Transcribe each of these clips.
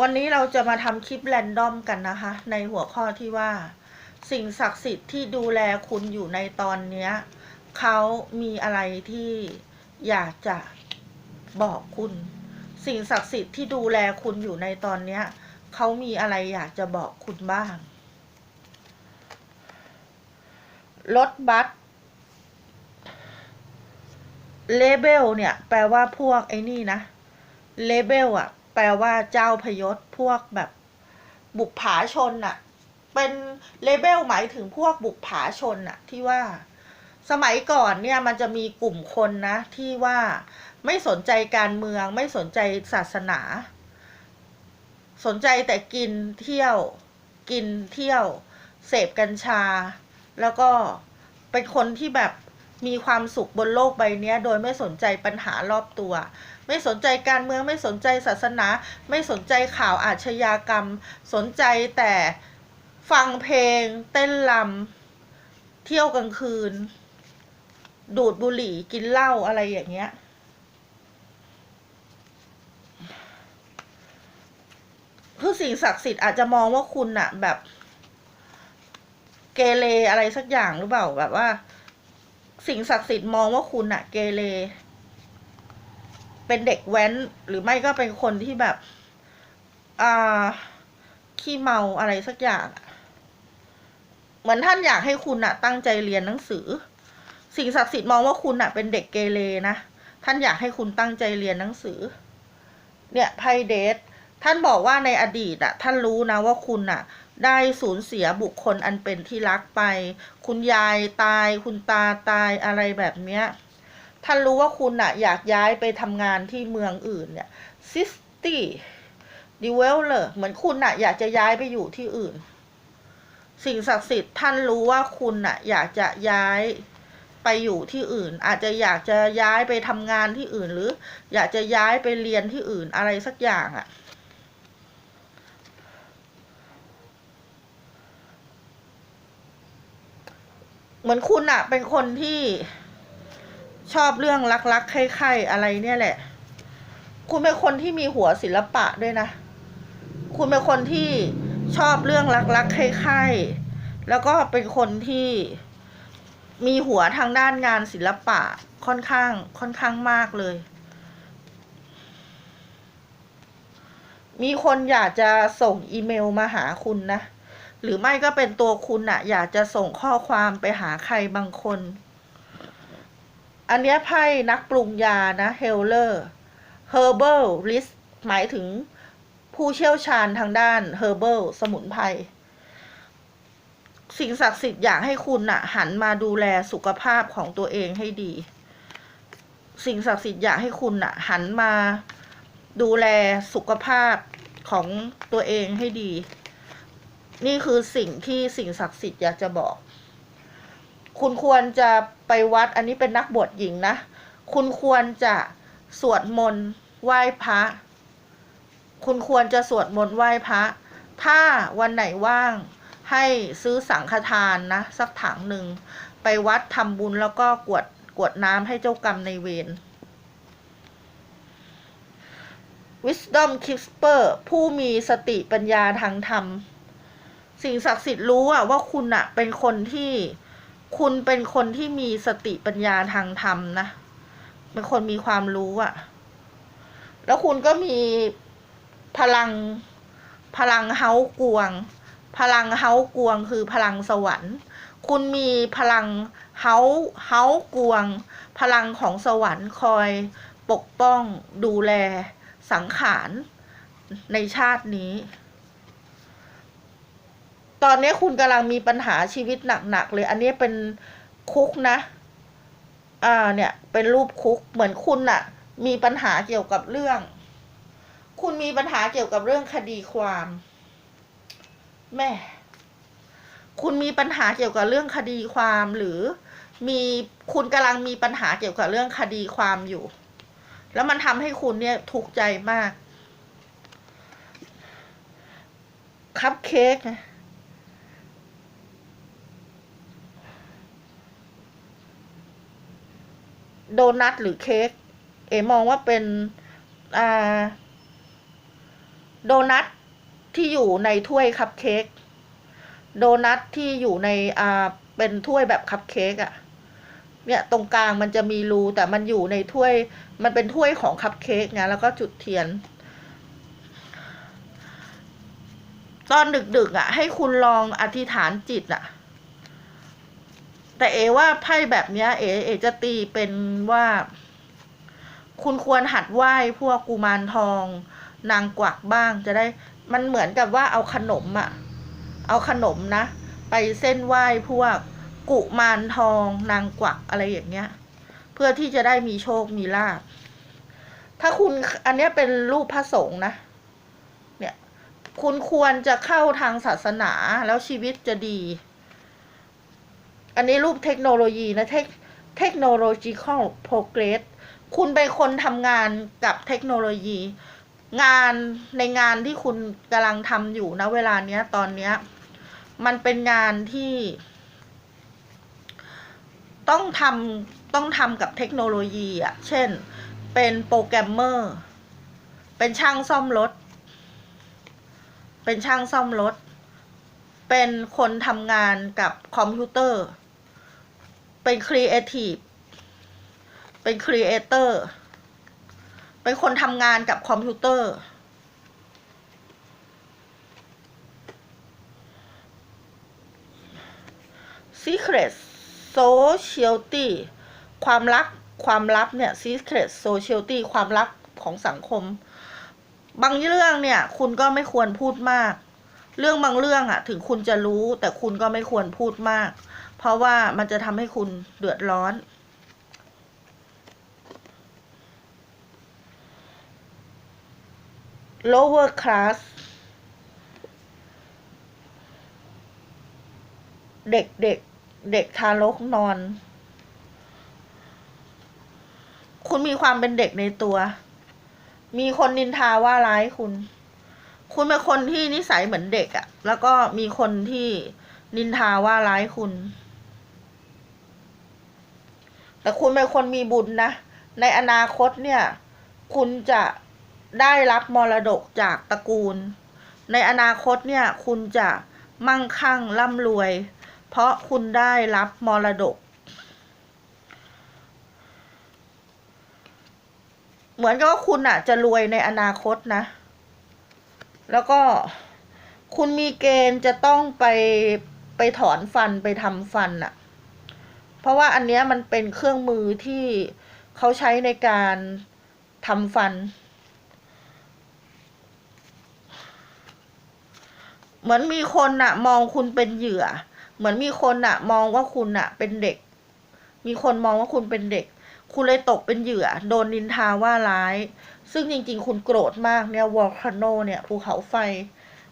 วันนี้เราจะมาทำคลิปแรนดอมกันนะคะ ในหัวข้อที่ว่า สิ่งศักดิ์สิทธิ์ที่ดูแลคุณอยู่ในตอนนี้เขามีอะไรที่อยากจะบอกคุณ สิ่งศักดิ์สิทธิ์ที่ดูแลคุณอยู่ในตอนนี้เขามีอะไรอยากจะบอกคุณบ้างรถบัสเลเบลเนี่ย แปลว่าพวกไอ้นี่นะเลเบลอะ แปลว่าเจ้าพยศพวกแบบบุกผาชนอะเป็นเลเบลหมายถึงพวกบุกผาชนอะที่ว่า สมัยก่อนเนี่ยมันจะมีกลุ่มคนนะ ที่ว่าไม่สนใจการเมือง ไม่สนใจศาสนา สนใจแต่กินเที่ยว กินเที่ยว เสพกัญชา แล้วก็เป็นคนที่แบบมีความสุขบนโลกใบนี้โดยไม่สนใจปัญหารอบตัว ไม่สนใจการเมืองไม่สนใจศาสนา ไม่สนใจข่าวอาชญากรรม สนใจแต่ฟังเพลง เต้นรำเที่ยวกลางคืน ดูดบุหรี่กินเหล้าอะไรอย่างเงี้ยคือสิ่งศักดิ์สิทธิ์อาจจะมองว่าคุณอะแบบ เกเรอะไรสักอย่างหรือเปล่าแบบว่า สิ่งศักดิ์สิทธิ์มองว่าคุณอะเกเร เป็นเด็กแว้น หรือไม่ก็เป็นคนที่แบบอ่าขี้เมาอะไรสักอย่างเหมือนท่านอยากให้คุณอะตั้งใจเรียนหนังสือ สิ่งศักดิ์สิทธิ์มองว่าคุณอะเป็นเด็กเกเรนะ ท่านอยากให้คุณตั้งใจเรียนหนังสือ เนี่ยไพเดทท่านบอกว่าในอดีตอะท่านรู้นะว่าคุณอะได้สูญเสียบุคคลอันเป็นที่รักไป คุณยายตาย คุณตาตายอะไรแบบเนี้ย ท่านรู้ว่าคุณอะอยากย้ายไปทำงานที่เมืองอื่นเนี่ยซิสตี้ดิเวลเลอร์เหมือนคุณอะอยากจะย้ายไปอยู่ที่อื่น สิ่งศักดิ์สิทธิ์ท่านรู้ว่าคุณอะอยากจะย้ายไปอยู่ที่อื่น อาจจะอยากจะย้ายไปทำงานที่อื่น หรือ อยากจะย้ายไปเรียนที่อื่นอะไรสักอย่างอะเหมือนคุณอะเป็นคนที่ ชอบเรื่องรักๆใคร่ๆอะไรเนี่ยแหละ คุณเป็นคนที่มีหัวศิลปะด้วยนะ คุณเป็นคนที่ชอบเรื่องรักๆใคร่ๆแล้วก็เป็นคนที่มีหัวทางด้านงานศิลปะค่อนข้างค่อนข้างมากเลย มีคนอยากจะส่งอีเมลมาหาคุณนะ หรือไม่ก็เป็นตัวคุณอะอยากจะส่งข้อความไปหาใครบางคน อันนี้ยไพ่นักปรุงยานะเฮลเลอร์ herbal list หมายถึงผู้เชี่ยวชาญทางด้าน herbal สมุนไพรสิ่งศักดิ์สิทธิ์อยากให้คุณน่ะ หันมาดูแลสุขภาพของตัวเองให้ดี สิ่งศักดิ์สิทธิ์อยากให้คุณน่ะ หันมาดูแลสุขภาพของตัวเองให้ดี นี่คือสิ่งที่สิ่งศักดิ์สิทธิ์อยากจะบอก คุณควรจะไปวัดอันนี้เป็นนักบวชหญิงนะ คุณควรจะสวดมนต์ไหว้พระ คุณควรจะสวดมนต์ไหว้พระ ถ้าวันไหนว่างให้ซื้อสังฆทานนะ สักถังหนึ่ง ไปวัดทำบุญแล้วก็กวดกวดน้ำให้เจ้ากรรมในเวร Wisdom Keeper ผู้มีสติปัญญาทางธรรม สิ่งศักดิ์สิทธิ์รู้ว่าคุณอะเป็นคนที่ คุณเป็นคนที่มีสติปัญญาทางธรรมนะ เป็นคนมีความรู้อะแล้วคุณก็มีพลังพลังเฮากวง พลังเฮากวงคือพลังสวรรค์ คุณมีพลังเฮาเฮากวง พลังของสวรรค์คอยปกป้องดูแลสังขารในชาตินี้ ตอนนี้คุณกำลังมีปัญหาชีวิตหนักๆเลย อันนี้เป็นคุกนะ อ่าเนี่ย เป็นรูปคุกเหมือนคุณน่ะมีปัญหาเกี่ยวกับเรื่อง คุณมีปัญหาเกี่ยวกับเรื่องคดีความแม่คุณมีปัญหาเกี่ยวกับเรื่องคดีความหรือ มีคุณกำลังมีปัญหาเกี่ยวกับเรื่องคดีความอยู่ แล้วมันทำให้คุณเนี่ยทุกข์ใจมาก คัพเค้กนะ โดนัทหรือเค้กเอมองว่าเป็นอ่าโดนัทที่อยู่ในถ้วยคัพเค้กโดนัทที่อยู่ในอ่าเป็นถ้วยแบบคัพเค้กอะเนี่ยตรงกลางมันจะมีรูแต่มันอยู่ในถ้วย มันเป็นถ้วยของคัพเค้กไงแล้วก็จุดเทียน ตอนดึกๆอะ ให้คุณลองอธิษฐานจิตอะ แต่เอว่าไพ่แบบเนี้ยเอเอจะตีเป็นว่า คุณควรหัดไหว้พวกกุมารทอง นางกวักบ้างจะได้ มันเหมือนกับว่าเอาขนมอะเอาขนมนะ ไปเส้นไหว้พวกกุมารทอง นางกวักอะไรอย่างเงี้ย เพื่อที่จะได้มีโชคมีลาภถ้าคุณอันนี้เป็นรูปพระสงฆ์นะ เนี่ย คุณควรจะเข้าทางศาสนาแล้วชีวิตจะดี อันนี้รูปเทคโนโลยีนะเทคเทคโนโลยี progress คุณเป็นคนทำงานกับเทคโนโลยี งานในงานที่คุณกำลังทำอยู่นะเวลาเนี้ยตอนเนี้ย มันเป็นงานที่ ต้องทำต้องทำกับเทคโนโลยีอะ่ะเช่น เป็นโปรแกรมเมอร์ เป็นช่างซ่อมรถ เป็นช่างซ่อมรถ เป็นคนทำงานกับคอมพิวเตอร์ เป็นครีเอทีฟเป็นครีเอเตอร์เป็นคนทำงานกับคอมพิวเตอร์ Secret Socialty ความลับความลับเนี่ย Secret Socialty ความลับของสังคม บางเรื่องเนี่ย คุณก็ไม่ควรพูดมาก เรื่องบางเรื่องอะถึงคุณจะรู้แต่คุณก็ไม่ควรพูดมาก เพราะว่ามันจะทำให้คุณเดือดร้อน lower class เด็กเด็กเด็กทารกนอน คุณมีความเป็นเด็กในตัว มีคนนินทาว่าร้ายคุณ คุณเป็นคนที่นิสัยเหมือนเด็กอะแล้วก็มีคนที่นินทาว่าร้ายคุณ แต่คุณเป็นคนมีบุญนะ ในอนาคตเนี่ย คุณจะได้รับมรดกจากตระกูล ในอนาคตเนี่ย คุณจะมั่งคั่งร่ำรวย เพราะคุณได้รับมรดก เหมือนกับว่าคุณอะ จะรวยในอนาคตนะ แล้วก็คุณมีเกณฑ์จะต้องไปไปถอนฟันไปทำฟันอะ เพราะว่าอันเนี้ยมันเป็นเครื่องมือที่เขาใช้ในการทำฟัน เหมือนมีคนอะมองคุณเป็นเหยื่อ เหมือนมีคนอะมองว่าคุณอะเป็นเด็ก มีคนมองว่าคุณเป็นเด็ก คุณเลยตกเป็นเหยื่อ โดนนินทาว่าร้าย ซึ่งจริง ๆ คุณโกรธมากเนี่ยวอลคาโนเนี่ยภูเขาไฟ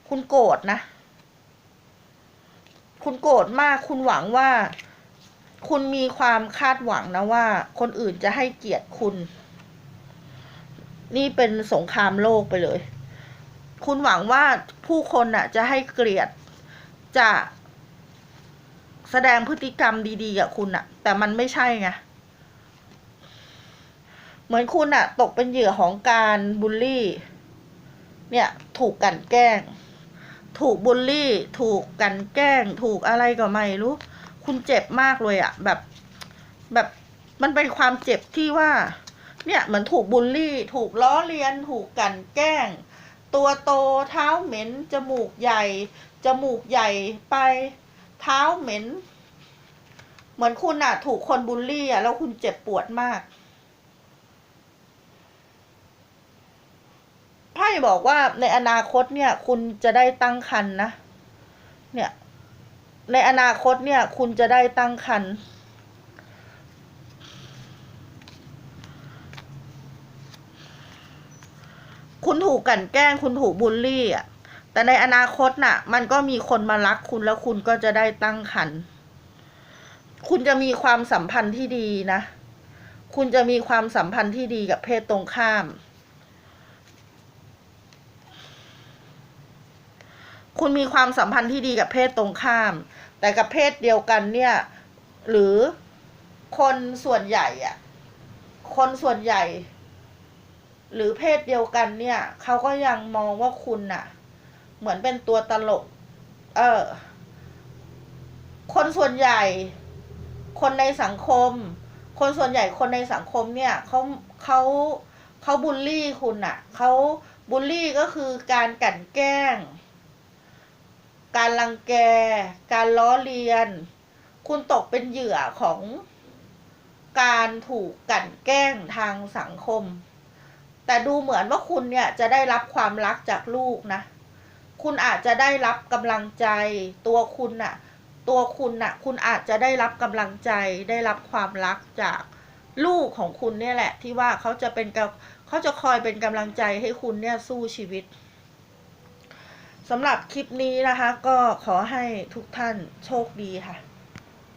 คุณโกรธนะ คุณโกรธมาก คุณหวังว่า คุณมีความคาดหวังนะว่า คนอื่นจะให้เกียรติคุณ นี่เป็นสงครามโลกไปเลย คุณหวังว่าผู้คนน่ะ จะให้เกลียดจะแสดงพฤติกรรมดีๆกับคุณน่ะ แต่มันไม่ใช่ไงเหมือนคุณน่ะตกเป็นเหยื่อของการบูลลี่ เนี่ยถูกกันแกล้ง ถูกบูลลี่ ถูกกันแกล้ง ถูกอะไรก็ไม่รู้ คุณเจ็บมากเลยอะแบบ แบบมันเป็นความเจ็บที่ว่า เนี่ยเหมือนถูกบูลลี่ ถูกล้อเลียน ถูกกันแกล้ง ตัวโตเท้าเหม็นจมูกใหญ่จมูกใหญ่ไปเท้าเหม็น เหมือนคุณอะถูกคนบูลลี่อะแล้วคุณเจ็บปวดมากไพ่บอกว่าในอนาคตเนี่ย คุณจะได้ตั้งครรภ์นะ เนี่ย ในอนาคตเนี่ย คุณจะได้ตั้งครรภ์คุณถูกกลันแกล้ง คุณถูกบูลลี่อะ แต่ในอนาคตน่ะ มันก็มีคนมารักคุณแล้วคุณก็จะได้ตั้งครรภ์คุณจะมีความสัมพันธ์ที่ดีนะ คุณจะมีความสัมพันธ์ที่ดีกับเพศตรงข้าม คุณมีความสัมพันธ์ที่ดีกับเพศตรงข้าม แต่กับเพศเดียวกันเนี่ย หรือคนส่วนใหญ่อะคนส่วนใหญ่ หรือเพศเดียวกันเนี่ยเขาก็ยังมองว่าคุณน่ะเหมือนเป็นตัวตลก เออ คนส่วนใหญ่ คนในสังคม คนส่วนใหญ่คนในสังคมเนี่ยเขาเขาเขาบูลลี่คุณน่ะเขาบูลลี่ก็คือการกลั่นแกล้ง การรังแก การล้อเลียน คุณตกเป็นเหยื่อของการถูกกั่นแกล้งทางสังคม แต่ดูเหมือนว่าคุณเนี่ยจะได้รับความรักจากลูกนะ คุณอาจจะได้รับกำลังใจ ตัวคุณน่ะ ตัวคุณน่ะ คุณอาจจะได้รับกำลังใจ ได้รับความรักจากลูกของคุณเนี่ยแหละ ที่ว่าเขาจะเป็นเขาจะคอยเป็นกำลังใจให้คุณเนี่ยสู้ชีวิต สำหรับคลิปนี้นะคะ ก็ขอให้ทุกท่านโชคดีค่ะ